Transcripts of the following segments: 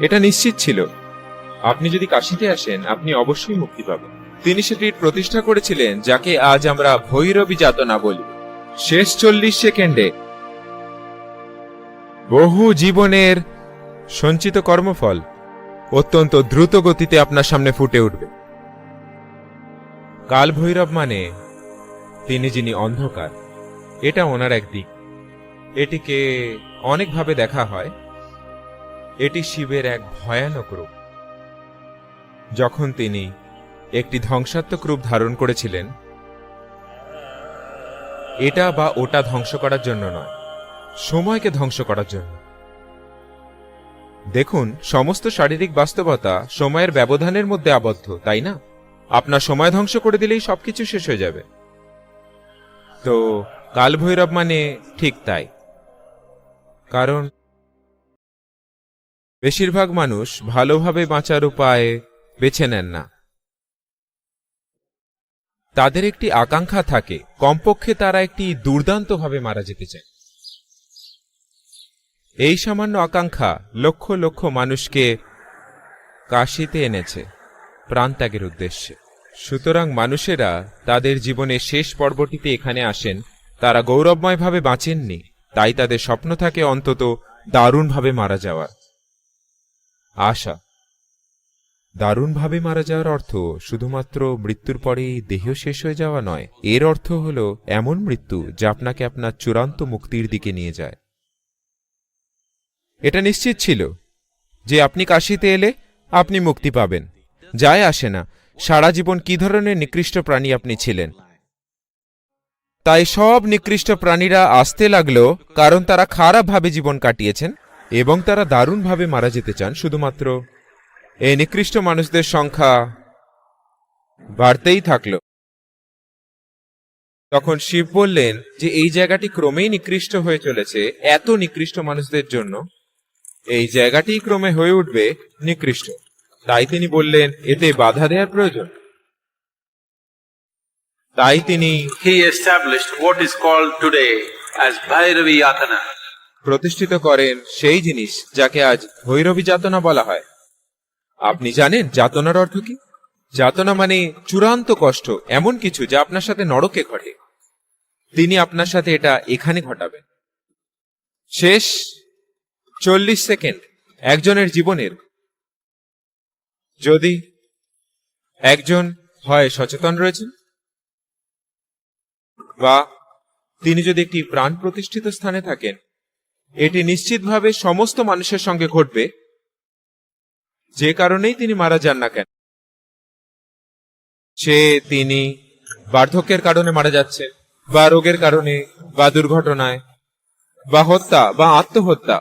এটা নিশ্চিত ছিল। আপনি যদি কাশিতে আসেন, আপনি অবশ্যই মুক্তি পাবেন। তিনি সেটির প্রতিষ্ঠা করেছিলেন, যাকে আজ আমরা ভৈরবী যাতনা বলি। শেষ চল্লিশ সেকেন্ডে। বহু জীবনের সঞ্চিত কর্মফল অত্যন্ত দ্রুত গতিতে আপনার সামনে ফুটে উঠবে। কাল ভৈরব মানে তিনি যিনি অন্ধকার। এটা ওনার এক দিক এটিকে অনেকভাবে দেখা হয়। এটি শিবের এক ভয়ানক রূপ। যখন তিনি একটি ধ্বংসাত্মক রূপ ধারণ করেছিলেন, এটা বা ওটা ধ্বংস করার জন্য নয়, সময়কে ধ্বংস করার জন্য। দেখুন, সমস্ত শারীরিক বাস্তবতা সময়ের ব্যবধানের মধ্যে আবদ্ধ, তাই না? আপনার সময় ধ্বংস করে দিলেই সবকিছু শেষ হয়ে যাবে। তো কাল ভৈরব মানে ঠিক তাই। কারণ বেশিরভাগ মানুষ ভালোভাবে বাঁচার উপায় বেছে নেন না। তাদের একটি আকাঙ্ক্ষা থাকে, কমপক্ষে তারা একটি দুর্দান্তভাবে মারা যেতে চায়। এই সামান্য আকাঙ্ক্ষা লক্ষ লক্ষ মানুষকে কাশিতে এনেছে, প্রাণত্যাগের উদ্দেশ্যে। সুতরাং মানুষেরা তাদের জীবনের শেষ পর্বটিতে এখানে আসেন, তারা গৌরবময়ভাবে বাঁচেননি, তাই তাদের স্বপ্ন থাকে অন্তত দারুণভাবে মারা যাওয়ার। আশা। দারুণভাবে মারা যাওয়ার অর্থ শুধুমাত্র মৃত্যুর পরেই দেহ শেষ হয়ে যাওয়া নয়, এর অর্থ হল এমন মৃত্যু যা আপনাকে আপনার চূড়ান্ত মুক্তির দিকে নিয়ে যায়। এটা নিশ্চিত ছিল যে আপনি কাশিতে এলে আপনি মুক্তি পাবেন। যায় আসে না। সারা জীবন কি ধরনের নিকৃষ্ট প্রাণী আপনি ছিলেন? তাই সব নিকৃষ্ট প্রাণীরা আসতে লাগল কারণ তারা খারাপভাবে জীবন কাটিয়েছেন। এবং তারা দারুণভাবে মারা যেতে চান, শুধুমাত্র এই নিকৃষ্ট মানুষদের সংখ্যা বাড়তেই থাকল। তখন শিব বললেন যে, এই জায়গাটি ক্রমেই নিকৃষ্ট হয়ে চলেছে, এত নিকৃষ্ট মানুষদের জন্য। এই জায়গাটি ক্রমে হয়ে উঠবে নিকৃষ্ট। তাই তিনি বললেন, এতে বাধা দেওয়ার প্রয়োজন। তাই তিনি He established what is called today as Bhairavi Yatana. প্রতিষ্ঠিত করেন সেই জিনিস যাকে আজ ভৈরবী যাতনা বলা হয়। আপনি জানেন যাতনার অর্থ কি? যাতনা মানে চূড়ান্ত কষ্ট, এমন কিছু যা আপনার সাথে নরকে ঘটে। তিনি আপনার সাথে এটা এখানে ঘটাবেন। শেষ চল্লিশ সেকেন্ড, একজনের জীবনের। যদি একজন হয় সচেতন রয়েছেন, বা তিনি যদি একটি প্রাণ প্রতিষ্ঠিত স্থানে থাকেন এটি নিশ্চিতভাবে সমস্ত মানুষের সঙ্গে ঘটবে। যে কারণেই তিনি মারা যান না কেন। সে, তিনি বার্ধক্যের কারণে মারা যাচ্ছে, বা রোগের কারণে, বা দুর্ঘটনায়, বা হত্যা, বা আত্মহত্যা।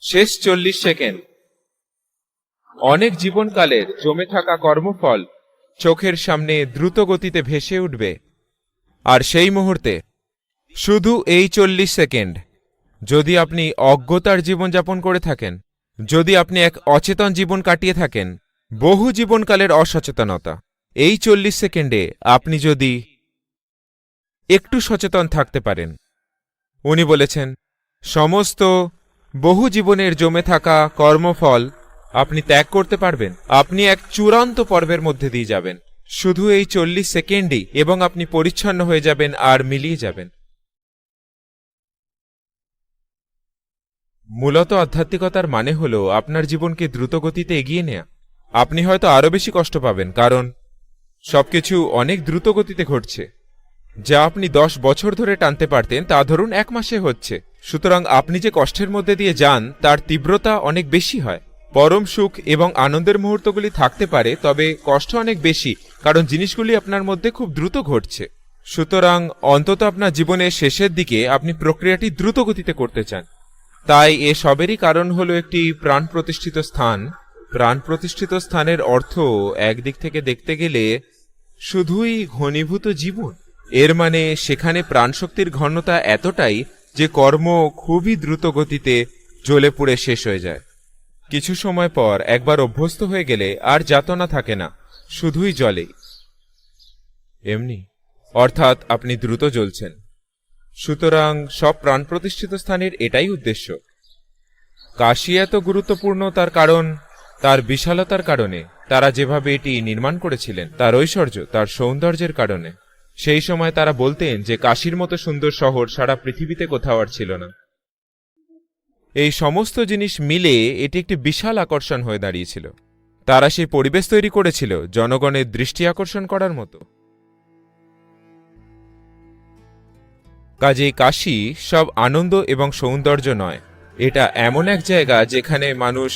শেষ চল্লিশ সেকেন্ড। অনেক জীবনকালের জমে থাকা কর্মফল চোখের সামনে দ্রুত গতিতে ভেসে উঠবে। আর সেই মুহূর্তে, শুধু এই চল্লিশ সেকেন্ড। যদি আপনি অজ্ঞতার জীবনযাপন করে থাকেন, যদি আপনি এক অচেতন জীবন কাটিয়ে থাকেন, বহু জীবনকালের অসচেতনতা। এই চল্লিশ সেকেন্ডে আপনি যদি একটু সচেতন থাকতে পারেন। উনি বলেছেন, সমস্ত বহু জীবনের জমে থাকা কর্মফল আপনি ত্যাগ করতে পারবেন। আপনি এক চূড়ান্ত পর্বের মধ্যে দিয়ে যাবেন। শুধু এই চল্লিশ সেকেন্ডই এবং আপনি পরিচ্ছন্ন হয়ে যাবেন আর মিলিয়ে যাবেন। মূলত আধ্যাত্মিকতার মানে হল আপনার জীবনকে দ্রুত গতিতে এগিয়ে নেয়া। আপনি হয়তো আরও বেশি কষ্ট পাবেন, কারণ সবকিছু অনেক দ্রুত গতিতে ঘটছে। যা আপনি দশ বছর ধরে টানতে পারতেন, তা ধরুন এক মাসে হচ্ছে। সুতরাং আপনি যে কষ্টের মধ্যে দিয়ে যান, তার তীব্রতা অনেক বেশি হয়। পরম সুখ এবং আনন্দের মুহূর্তগুলি থাকতে পারে, তবে কষ্ট অনেক বেশি, কারণ জিনিসগুলি আপনার মধ্যে খুব দ্রুত ঘটছে। সুতরাং অন্তত আপনার জীবনের শেষের দিকে আপনি প্রক্রিয়াটি দ্রুত গতিতে করতে চান। তাই এ সবেরই কারণ হলো একটি প্রাণ প্রতিষ্ঠিত স্থান। প্রাণ প্রতিষ্ঠিত স্থানের অর্থ একদিক থেকে দেখতে গেলে শুধুই ঘনীভূত জীবন। এর মানে সেখানে প্রাণশক্তির ঘনতা এতটাই যে কর্ম খুবই দ্রুত গতিতে জ্বলে পুড়ে শেষ হয়ে যায়। কিছু সময় পর একবার অভ্যস্ত হয়ে গেলে আর যাতনা থাকে না, শুধুই জলেই। এমনি, অর্থাৎ আপনি দ্রুত জ্বলছেন। সুতরাং সব প্রাণ প্রতিষ্ঠিত স্থানের এটাই উদ্দেশ্য। কাশি এত গুরুত্বপূর্ণ তার কারণ, তার বিশালতার কারণে, তারা যেভাবে এটি নির্মাণ করেছিলেন, তার ঐশ্বর্য, তার সৌন্দর্যের কারণে। সেই সময় তারা বলতেন যে কাশীর মতো সুন্দর শহর সারা পৃথিবীতে কোথাও আর ছিল না। এই সমস্ত জিনিস মিলে এটি একটি বিশাল আকর্ষণ হয়ে দাঁড়িয়েছিল। তারা সেই পরিবেশ তৈরি করেছিল, জনগণের দৃষ্টি আকর্ষণ করার মতো। কাজেই কাশি সব আনন্দ এবং সৌন্দর্য নয়। এটা এমন এক জায়গা যেখানে মানুষ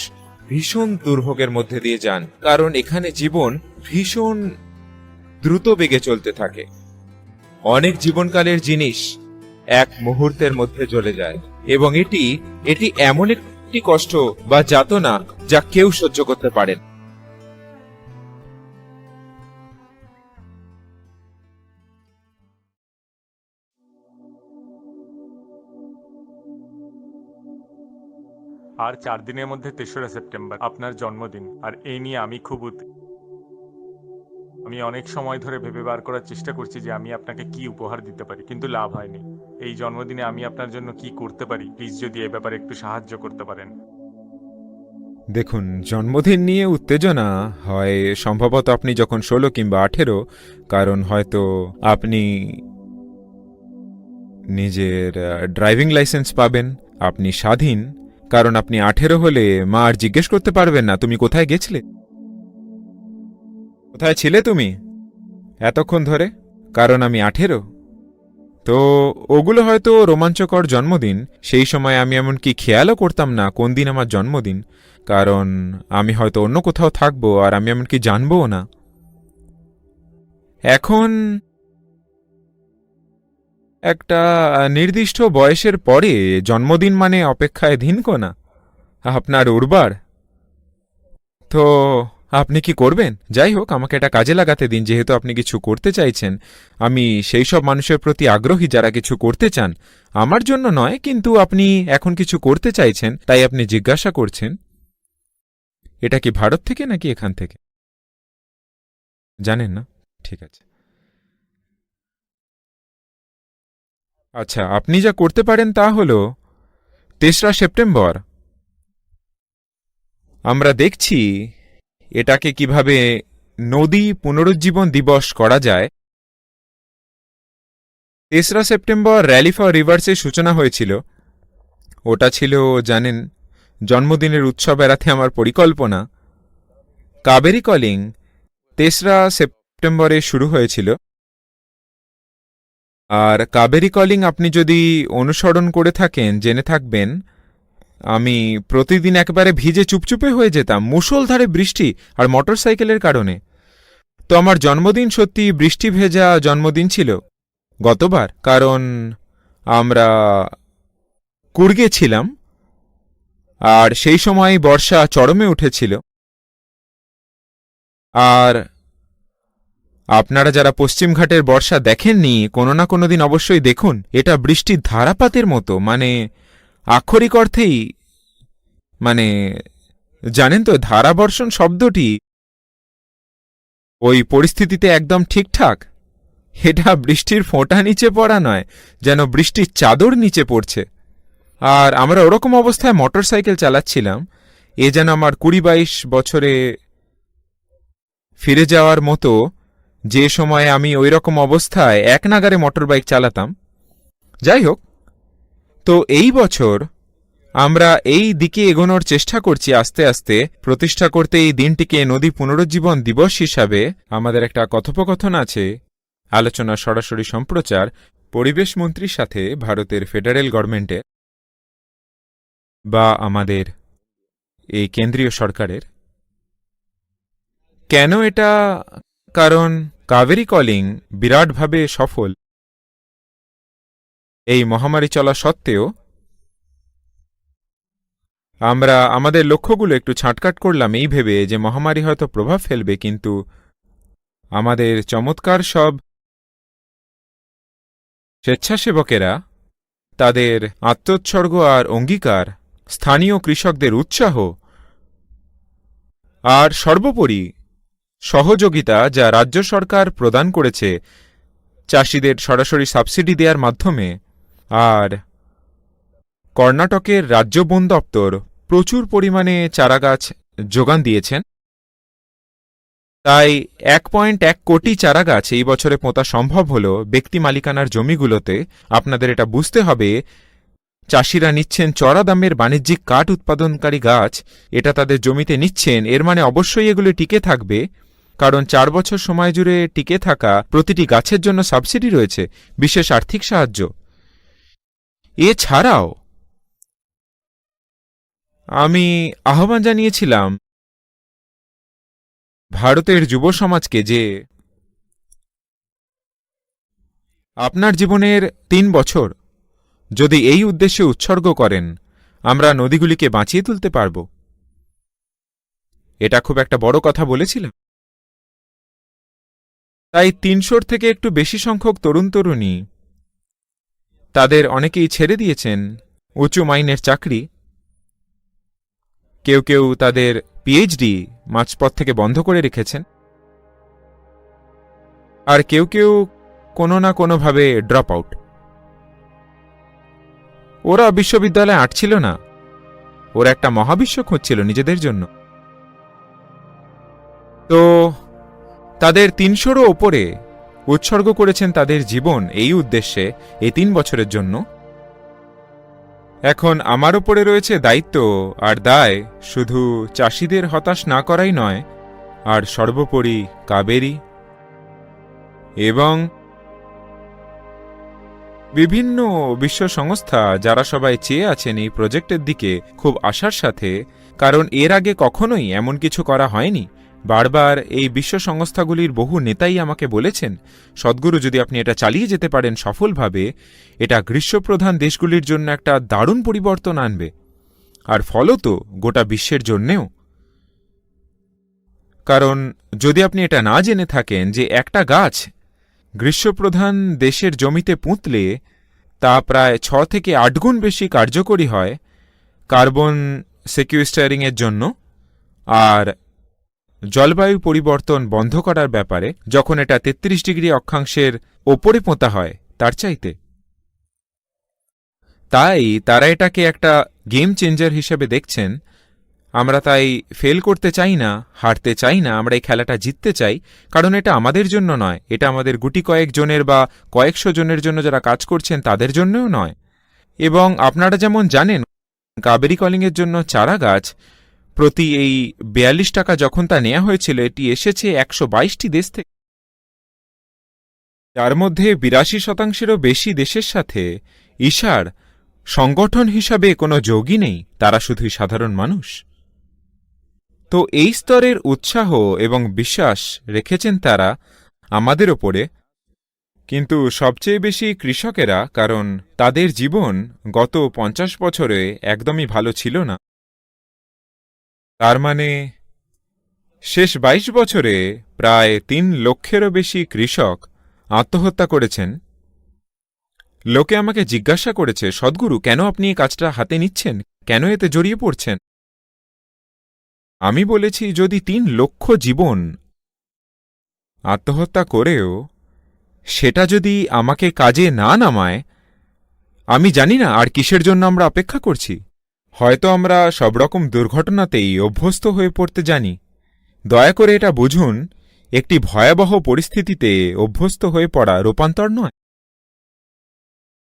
ভীষণ দুর্ভোগের মধ্যে দিয়ে যান, কারণ এখানে জীবন ভীষণ দ্রুত বেগে চলতে থাকে। অনেক জীবনকালের জিনিস এক মুহূর্তের মধ্যে চলে যায়, এবং এটি এটি এমন একটি কষ্ট বা যাতনা যা কেউ সহ্য করতে পারেন আর চার দিনের মধ্যে তেসরা সেপ্টেম্বর, আপনার জন্মদিন। আর এই নিয়ে আমি খুব আমি অনেক সময় ধরে ভেবে বার করার চেষ্টা করছি যে আমি আপনাকে কি উপহার দিতে পারি, কিন্তু লাভ হয়নি। এই জন্মদিনে আমি আপনার জন্য কি করতে পারি, প্লিজ যদি এ ব্যাপারে একটু সাহায্য করতে পারেন। দেখুন, জন্মদিন নিয়ে উত্তেজনা হয় সম্ভবত আপনি যখন ষোলো কিংবা আঠেরো, কারণ হয়তো আপনি নিজের ড্রাইভিং লাইসেন্স পাবেন, আপনি স্বাধীন কারণ আপনি আঠেরো হলে মা আর জিজ্ঞেস করতে পারবেন না, তুমি কোথায় গেছিলে? কোথায় ছিলে তুমি? এতক্ষণ ধরে, কারণ আমি আঠেরো। তো ওগুলো হয়তো রোমাঞ্চকর জন্মদিন, সেই সময় আমি এমনকি খেয়ালও করতাম না কোন দিন আমার জন্মদিন, কারণ আমি হয়তো অন্য কোথাও থাকব আর আমি এমনকি জানবও না। এখন একটা নির্দিষ্ট বয়সের পরে জন্মদিন মানে অপেক্ষায় ধিনকো না আপনার উর্বার। তো, আপনি কি করবেন? যাই হোক, আমাকে এটা কাজে লাগাতে দিন, যেহেতু আপনি কিছু করতে চাইছেন। আমি সেই সব মানুষের প্রতি আগ্রহী যারা কিছু করতে চান। আমার জন্য নয়, কিন্তু আপনি এখন কিছু করতে চাইছেন, তাই আপনি জিজ্ঞাসা করছেন। এটা কি ভারত থেকে নাকি এখান থেকে? জানেন না? ঠিক আছে। আচ্ছা আপনি যা করতে পারেন তা হল তেসরা সেপ্টেম্বর। আমরা দেখছি এটাকে কীভাবে নদী পুনরুজ্জীবন দিবস করা যায়। তেসরা সেপ্টেম্বর র্যালি ফর রিভার্সের সূচনা হয়েছিল। ওটা ছিল, জানেন, জন্মদিনের উৎসব এড়াতে আমার পরিকল্পনা। কাবেরি কলিং তেসরা সেপ্টেম্বরে শুরু হয়েছিল। আর কাবেরি কলিং আপনি যদি অনুসরণ করে থাকেন, জেনে থাকবেন, আমি প্রতিদিন একবারে ভিজে চুপচুপে হয়ে যেতাম, মুষলধারে বৃষ্টি আর মোটরসাইকেলের কারণে। তো আমার জন্মদিন সত্যি বৃষ্টি ভেজা জন্মদিন ছিল, গতবার, কারণ আমরা কুর্গে ছিলাম, আর সেই সময় বর্ষা চরমে উঠেছিল। আর আপনারা যারা পশ্চিমঘাটের বর্ষা দেখেননি, কোনো না কোনো দিন অবশ্যই দেখুন, এটা বৃষ্টির ধারাপাতের মতো মানে আক্ষরিক অর্থেই মানে জানেন তো, ধারাবর্ষণ শব্দটি ওই পরিস্থিতিতে একদম ঠিকঠাক। এটা বৃষ্টির ফোঁটা নিচে পড়া নয়, যেন বৃষ্টির চাদর নিচে পড়ছে। আর আমরা ওরকম অবস্থায় মোটরসাইকেল চালাচ্ছিলাম, এ যেন আমার কুড়ি বাইশ বছরে ফিরে যাওয়ার মতো যে সময়ে আমি ওই রকম অবস্থায় এক নাগারে মোটর বাইক চালাতাম। যাই হোক তো এই বছর আমরা এই দিকে এগোনোর চেষ্টা করছি আস্তে আস্তে। প্রতিষ্ঠা করতে এই দিনটিকে নদী পুনরুজ্জীবন দিবস হিসাবে আমাদের একটা কথোপকথন আছে। আলোচনা সরাসরি সম্প্রচার পরিবেশ মন্ত্রীর সাথে ভারতের ফেডারেল গভর্নমেন্টে বা আমাদের এই কেন্দ্রীয় সরকারের। কেন এটা কারণ? কাবেরি কলিং বিরাটভাবে সফল। এই মহামারী চলা সত্ত্বেও আমরা আমাদের লক্ষ্যগুলো একটু ছাঁটকাট করলাম এই ভেবে যে মহামারী হয়তো প্রভাব ফেলবে, কিন্তু আমাদের চমৎকার সব স্বেচ্ছাসেবকেরা, তাদের আত্মোৎসর্গ আর অঙ্গীকার, স্থানীয় কৃষকদের উৎসাহ, আর সর্বোপরি সহযোগিতা যা রাজ্য সরকার প্রদান করেছে, চাষিদের সরাসরি সাবসিডি দেওয়ার মাধ্যমে। আর কর্ণাটকের রাজ্য বন দপ্তর প্রচুর পরিমাণে চারাগাছ যোগান দিয়েছেন। তাই এক পয়েন্ট এক কোটি চারাগাছ এই বছরে পোঁতা সম্ভব হল ব্যক্তি মালিকানার জমিগুলোতে। আপনাদের এটা বুঝতে হবে, চাষিরা নিচ্ছেন চড়া দামের বাণিজ্যিক কাঠ উৎপাদনকারী গাছ, এটা তাদের জমিতে নিচ্ছেন, এর মানে অবশ্যই এগুলো টিকে থাকবে। কারণ চার বছর সময় জুড়ে টিকে থাকা প্রতিটি গাছের জন্য সাবসিডি রয়েছে, বিশেষ আর্থিক সাহায্য। এছাড়াও, আমি আহ্বান জানিয়েছিলাম ভারতের যুব সমাজকে যে আপনার জীবনের তিন বছর যদি এই উদ্দেশ্যে উৎসর্গ করেন, আমরা নদীগুলিকে বাঁচিয়ে তুলতে পারব। এটা খুব একটা বড় কথা বলেছিলাম। তাই তিনশোর থেকে একটু বেশি সংখ্যক তরুণ তরুণী। তাদের অনেকেই ছেড়ে দিয়েছেন উঁচু মাইনের চাকরি। কেউ কেউ তাদের পিএইচডি মাঝপথ থেকে বন্ধ করে রেখেছেন। আর কেউ কেউ কোনো না কোনোভাবে ড্রপ আউট ওরা বিশ্ববিদ্যালয়ে আটছিল না। ওরা একটা মহাবিশ্ব খুঁজছিল নিজেদের জন্য। তো তাদের তিনশোরও ওপরে উৎসর্গ করেছেন তাদের জীবন এই উদ্দেশ্যে এই তিন বছরের জন্য। এখন আমার ওপরে রয়েছে দায়িত্ব, আর দায় শুধু চাষিদের হতাশ না করাই নয়, আর সর্বোপরি কাবেরী এবং বিভিন্ন বিশ্ব সংস্থা যারা সবাই চেয়ে আছেন এই প্রজেক্টের দিকে খুব আশার সাথে, কারণ এর আগে কখনোই এমন কিছু করা হয়নি। বারবার এই বিশ্ব সংস্থাগুলির বহু নেতাই আমাকে বলেছেন, সদ্গুরু যদি আপনি এটা চালিয়ে যেতে পারেন সফলভাবে, এটা গ্রীষ্মপ্রধান দেশগুলির জন্য একটা দারুণ পরিবর্তন আনবে। আর ফলত গোটা বিশ্বের জন্যেও। কারণ, যদি আপনি এটা না জেনে থাকেন যে একটা গাছ গ্রীষ্মপ্রধান দেশের জমিতে পুঁতলে তা প্রায় ছ থেকে আট গুণ বেশি কার্যকরী হয় কার্বন সেকুইস্টারিংয়ের জন্য, আর জলবায়ু পরিবর্তন বন্ধ করার ব্যাপারে যখন এটা তেত্রিশ ডিগ্রি অক্ষাংশের ওপরে পোঁতা হয়, তার চাইতে। তাই তারা এটাকে একটা গেম চেঞ্জার হিসেবে দেখছেন। আমরা তাই ফেল করতে চাই না, হারতে চাই না, আমরা এই খেলাটা জিততে চাই, কারণ এটা আমাদের জন্য নয়। এটা আমাদের গুটি কয়েক জনের বা কয়েকশো জনের জন্য যারা কাজ করছেন, তাদের জন্যও নয়। এবং আপনারা যেমন জানেন, কাবেরি কলিংয়ের জন্য চারা গাছ প্রতি এই বিয়াল্লিশ টাকা যখন তা নেওয়া হয়েছিল, এটি এসেছে একশো বাইশটি দেশ থেকে। যার মধ্যে বিরাশি শতাংশেরও বেশি দেশের সাথে ঈশার সংগঠন হিসাবে কোনো যোগই নেই, তারা শুধুই সাধারণ মানুষ। তো এই স্তরের উৎসাহ এবং বিশ্বাস রেখেছেন তারা আমাদের ওপরে কিন্তু সবচেয়ে বেশি কৃষকেরা, কারণ তাদের জীবন গত পঞ্চাশ বছরে একদমই ভালো ছিল না। তার মানে শেষ বাইশ বছরে প্রায় তিন লক্ষেরও বেশি কৃষক আত্মহত্যা করেছেন। লোকে আমাকে জিজ্ঞাসা করেছে, সদ্গুরু, কেন আপনি এই কাজটা হাতে নিচ্ছেন? কেন এতে জড়িয়ে পড়ছেন? আমি বলেছি, যদি তিন লক্ষ জীবন আত্মহত্যা করেও সেটা যদি আমাকে কাজে না নামায়, আমি জানি না আর কিসের জন্য আমরা অপেক্ষা করছি। হয়তো আমরা সব রকম দুর্ঘটনাতেই অভ্যস্ত হয়ে পড়তে জানি। দয়া করে এটা বুঝুন, একটি ভয়াবহ পরিস্থিতিতে অভ্যস্ত হয়ে পড়া রূপান্তর নয়।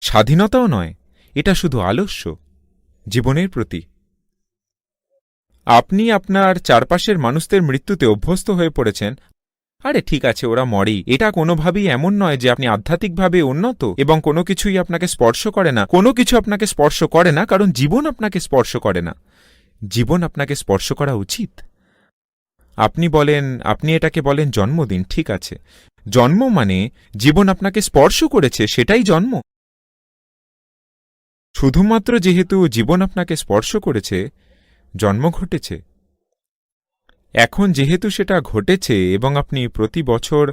স্বাধীনতাও নয়, এটা শুধু আলস্য, জীবনের প্রতি। আপনি আপনার চারপাশের মানুষদের মৃত্যুতে অভ্যস্ত হয়ে পড়েছেন আরে ঠিক আছে, ওরা মরেই। এটা কোনোভাবেই এমন নয় যে আপনি আধ্যাত্মিকভাবে উন্নত এবং কোনো কিছুই আপনাকে স্পর্শ করে না। কোনো কিছু আপনাকে স্পর্শ করে না, কারণ জীবন আপনাকে স্পর্শ করে না। জীবন আপনাকে স্পর্শ করা উচিত। আপনি বলেন, আপনি এটাকে বলেন জন্মদিন, ঠিক আছে। জন্ম মানে জীবন আপনাকে স্পর্শ করেছে, সেটাই জন্ম। শুধুমাত্র যেহেতু জীবন আপনাকে স্পর্শ করেছে, জন্ম ঘটেছে। এখন যেহেতু সেটা ঘটেছে এবং আপনি প্রতি বছর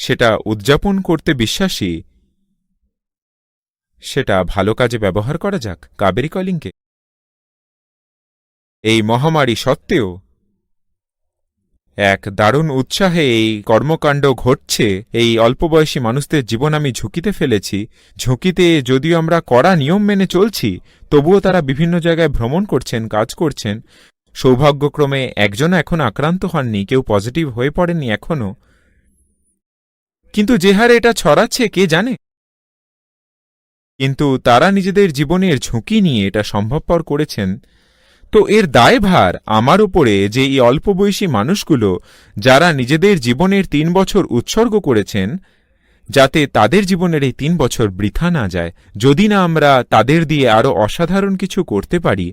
সেটা উদযাপন করতে বিশ্বাসী, সেটা ভালো কাজে ব্যবহার করা যাক, কাবেরি কলিংকে এই মহামারী সত্ত্বেও এক দারুণ উৎসাহে এই কর্মকাণ্ড ঘটছে। এই অল্প বয়সী মানুষদের জীবন আমি ঝুঁকিতে ফেলেছি। ঝুঁকিতে যদিও আমরা কড়া নিয়ম মেনে চলছি, তবুও তারা বিভিন্ন জায়গায় ভ্রমণ করছেন, কাজ করছেন। সৌভাগ্যক্রমে একজন এখন আক্রান্ত হননি, কেউ পজিটিভ হয়ে পড়েনি এখনও কিন্তু যে হারে এটা ছড়াচ্ছে, কে জানে? কিন্তু তারা নিজেদের জীবনের ঝুঁকি নিয়ে এটা সম্ভবপর করেছেন। তো এর দায়ভার আমার উপরে যে এই অল্প বয়সী মানুষগুলো যারা নিজেদের জীবনের তিন বছর উৎসর্গ করেছেন, যাতে তাদের জীবনের এই তিন বছর বৃথা না যায়। যদি না আমরা তাদের দিয়ে আরও অসাধারণ কিছু করতে পারি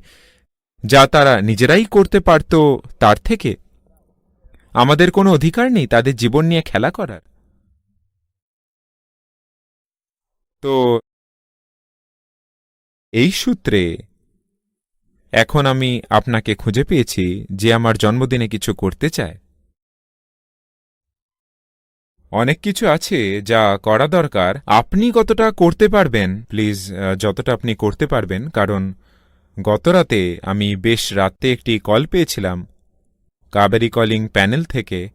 যা তারা নিজেরাই করতে পারত, তার থেকে। আমাদের কোনো অধিকার নেই তাদের জীবন নিয়ে খেলা করার। তো এই সূত্রে এখন আমি আপনাকে খুঁজে পেয়েছি যে আমার জন্মদিনে কিছু করতে চায়। অনেক কিছু আছে যা করা দরকার। আপনি কতটা করতে পারবেন? প্লিজ যতটা আপনি করতে পারবেন, কারণ গতরাতে আমি বেশ রাতে একটি কল পেয়েছিলাম। কাবেরি কলিং প্যানেল থেকে।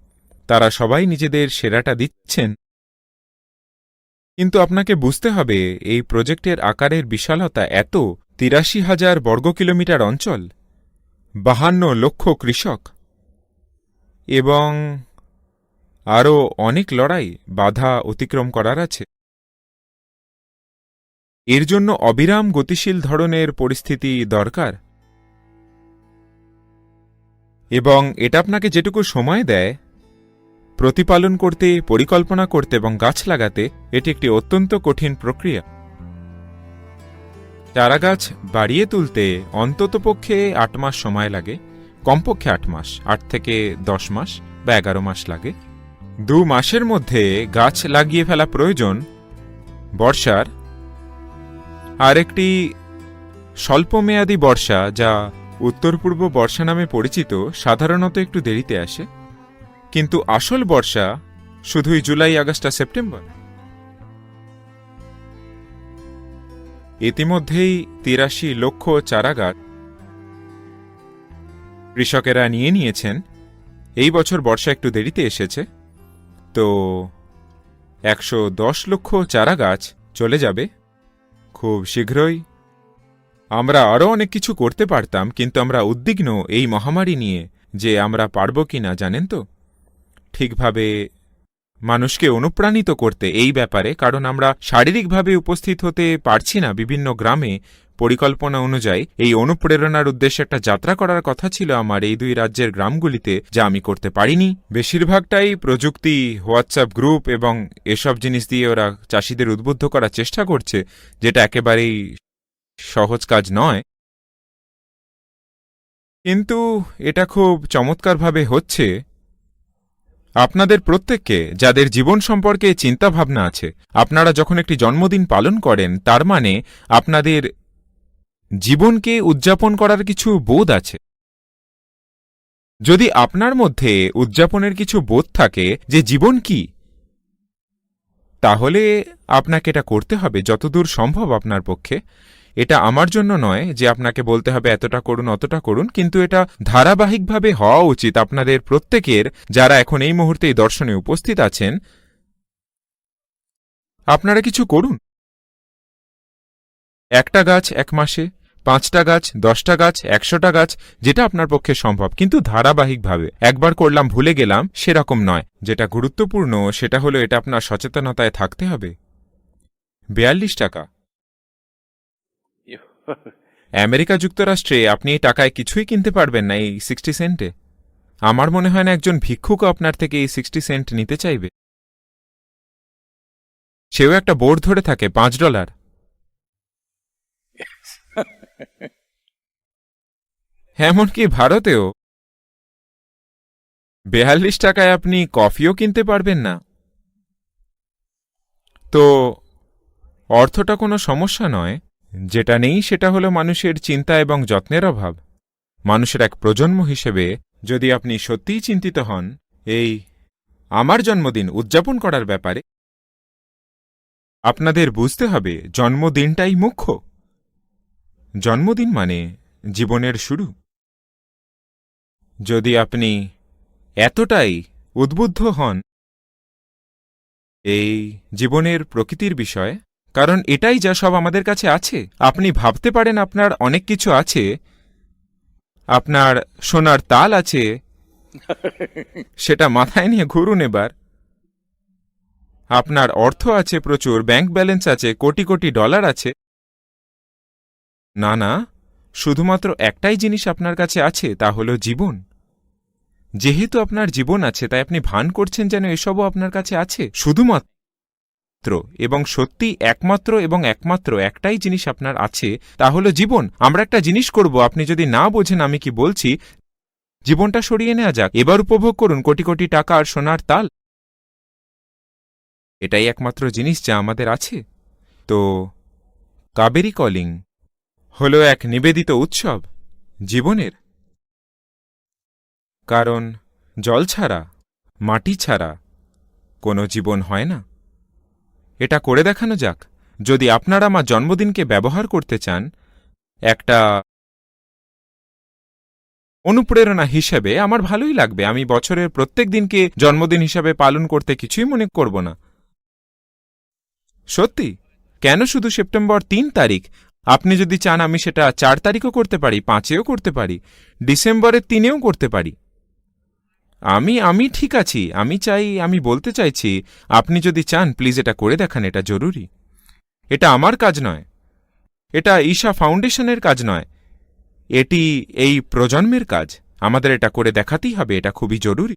তারা সবাই নিজেদের সেরাটা দিচ্ছেন। কিন্তু আপনাকে বুঝতে হবে, এই প্রজেক্টের আকারের বিশালতা এত তিরাশি হাজার বর্গ কিলোমিটার অঞ্চল। বাহান্ন লক্ষ কৃষক। এবং আরও অনেক লড়াই বাধা অতিক্রম করার আছে। এর জন্য অবিরাম গতিশীল ধরনের পরিস্থিতি দরকার। এবং এটা আপনাকে যেটুকু সময় দেয়, প্রতিপালন করতে, পরিকল্পনা করতে এবং গাছ লাগাতে, এটি একটি অত্যন্ত কঠিন প্রক্রিয়া। চারাগাছ বাড়িয়ে তুলতে অন্ততপক্ষে আট মাস সময় লাগে, কমপক্ষে আট মাস, আট থেকে দশ মাস বা এগারো মাস লাগে। দু মাসের মধ্যে গাছ লাগিয়ে ফেলা প্রয়োজন, বর্ষার আর একটি স্বল্পমেয়াদী বর্ষা যা উত্তর পূর্ব বর্ষা নামে পরিচিত, সাধারণত একটু দেরিতে আসে। কিন্তু আসল বর্ষা শুধুই জুলাই, আগস্ট আর সেপ্টেম্বর। ইতিমধ্যেই তিরাশি লক্ষ চারাগাছ কৃষকেরা নিয়ে নিয়েছেন। এই বছর বর্ষা একটু দেরিতে এসেছে। তো একশো দশ লক্ষ চারাগাছ চলে যাবে। খুব শীঘ্রই। আমরা আরও অনেক কিছু করতে পারতাম, কিন্তু আমরা উদ্বিগ্ন এই মহামারী নিয়ে যে আমরা পারব কি না, জানেন তো? ঠিকভাবে মানুষকে অনুপ্রাণিত করতে এই ব্যাপারে, কারণ আমরা শারীরিকভাবে উপস্থিত হতে পারছি না বিভিন্ন গ্রামে। পরিকল্পনা অনুযায়ী এই অনুপ্রেরণার উদ্দেশ্যে একটা যাত্রা করার কথা ছিল আমার এই দুই রাজ্যের গ্রামগুলিতে, যা আমি করতে পারিনি। বেশিরভাগটাই প্রযুক্তি, হোয়াটসঅ্যাপ গ্রুপ এবং এসব জিনিস দিয়ে ওরা চাষিদের উদ্বুদ্ধ করার চেষ্টা করছে, যেটা একেবারেই সহজ কাজ নয়। কিন্তু এটা খুব চমৎকারভাবে হচ্ছে। আপনাদের প্রত্যেককে, যাদের জীবন সম্পর্কে চিন্তাভাবনা আছে, আপনারা যখন একটি জন্মদিন পালন করেন, তার মানে আপনাদের জীবনকে উদযাপন করার কিছু বোধ আছে। যদি আপনার মধ্যে উদযাপনের কিছু বোধ থাকে যে জীবন কি, তাহলে আপনাকে এটা করতে হবে যতদূর সম্ভব আপনার পক্ষে। এটা আমার জন্য নয় যে আপনাকে বলতে হবে এতটা করুন, অতটা করুন, কিন্তু এটা ধারাবাহিকভাবে হওয়া উচিত আপনাদের প্রত্যেকের যারা এখন এই মুহূর্তে এই দর্শনে উপস্থিত আছেন। আপনারা কিছু করুন। একটা গাছ এক মাসে, পাঁচটা গাছ, দশটা গাছ, একশোটা গাছ, যেটা আপনার পক্ষে সম্ভব। কিন্তু ধারাবাহিকভাবে একবার করলাম, ভুলে গেলাম, সেরকম নয়। যেটা গুরুত্বপূর্ণ, সেটা হলো এটা আপনার সচেতনতায় থাকতে হবে। বেয়াল্লিশ টাকা। আমেরিকা যুক্তরাষ্ট্রে আপনি এই টাকায় কিছুই কিনতে পারবেন না এই সিক্সটি সেন্টে আমার মনে হয় না একজন ভিক্ষুক আপনার থেকে এই সিক্সটি সেন্ট নিতে চাইবে। সেও একটা বোর্ড ধরে থাকে, পাঁচ ডলার। এমনকি ভারতেও। বেয়াল্লিশ টাকায় আপনি কফিও কিনতে পারবেন না। তো, অর্থটা কোনো সমস্যা নয়। যেটা নেই সেটা হলো মানুষের চিন্তা এবং যত্নের অভাব। মানুষের এক প্রজন্ম হিসেবে যদি আপনি সত্যিই চিন্তিত হন, এই আমার জন্মদিন উদযাপন করার ব্যাপারে আপনাদের বুঝতে হবে জন্মদিনটাই মুখ্য। জন্মদিন মানে জীবনের শুরু। যদি আপনি এতটাই উদ্বুদ্ধ হন, এই জীবনের প্রকৃতির বিষয়ে কারণ এটাই যা সব আমাদের কাছে আছে। আপনি ভাবতে পারেন আপনার অনেক কিছু আছে। আপনার সোনার তাল আছে। সেটা মাথায় নিয়ে ঘুরুন এবার। আপনার অর্থ আছে প্রচুর, ব্যাংক ব্যালেন্স আছে, কোটি কোটি ডলার আছে। না না, শুধুমাত্র একটাই জিনিস আপনার কাছে আছে, তা হল জীবন। যেহেতু আপনার জীবন আছে, তাই আপনি ভান করছেন যেন এসবও আপনার কাছে আছে। শুধুমাত্র এবং সত্যি একমাত্র এবং একমাত্র একটাই জিনিস আপনার আছে, তা হল জীবন। আমরা একটা জিনিস করব, আপনি যদি না বোঝেন আমি কি বলছি, জীবনটা সরিয়ে নেওয়া যাক। এবার উপভোগ করুন, কোটি কোটি টাকা আর সোনার তাল। এটাই একমাত্র জিনিস যা আমাদের আছে। তো, কাবেরি কলিং হল এক নিবেদিত উৎসব, জীবনের। কারণ, জল ছাড়া, মাটি ছাড়া কোনো জীবন হয় না। এটা করে দেখানো যাক। যদি আপনারা আমার জন্মদিনকে ব্যবহার করতে চান, একটা অনুপ্রেরণা হিসেবে আমার ভালোই লাগবে। আমি বছরের প্রত্যেক দিনকে জন্মদিন হিসাবে পালন করতে কিছুই মনে করব না। সত্যি? কেন শুধু সেপ্টেম্বর তিন তারিখ? আপনি যদি চান আমি সেটা চার তারিখও করতে পারি, পাঁচেও করতে পারি, ডিসেম্বরের তিনেও করতে পারি। আমি আমি ঠিক আছি। আমি চাই, আমি বলতে চাইছি, আপনি যদি চান, প্লিজ এটা করে দেখান, এটা জরুরি। এটা আমার কাজ নয়। এটা ঈশা ফাউন্ডেশনের কাজ নয়। এটি এই প্রজন্মের কাজ। আমাদের এটা করে দেখাতেই হবে, এটা খুবই জরুরি।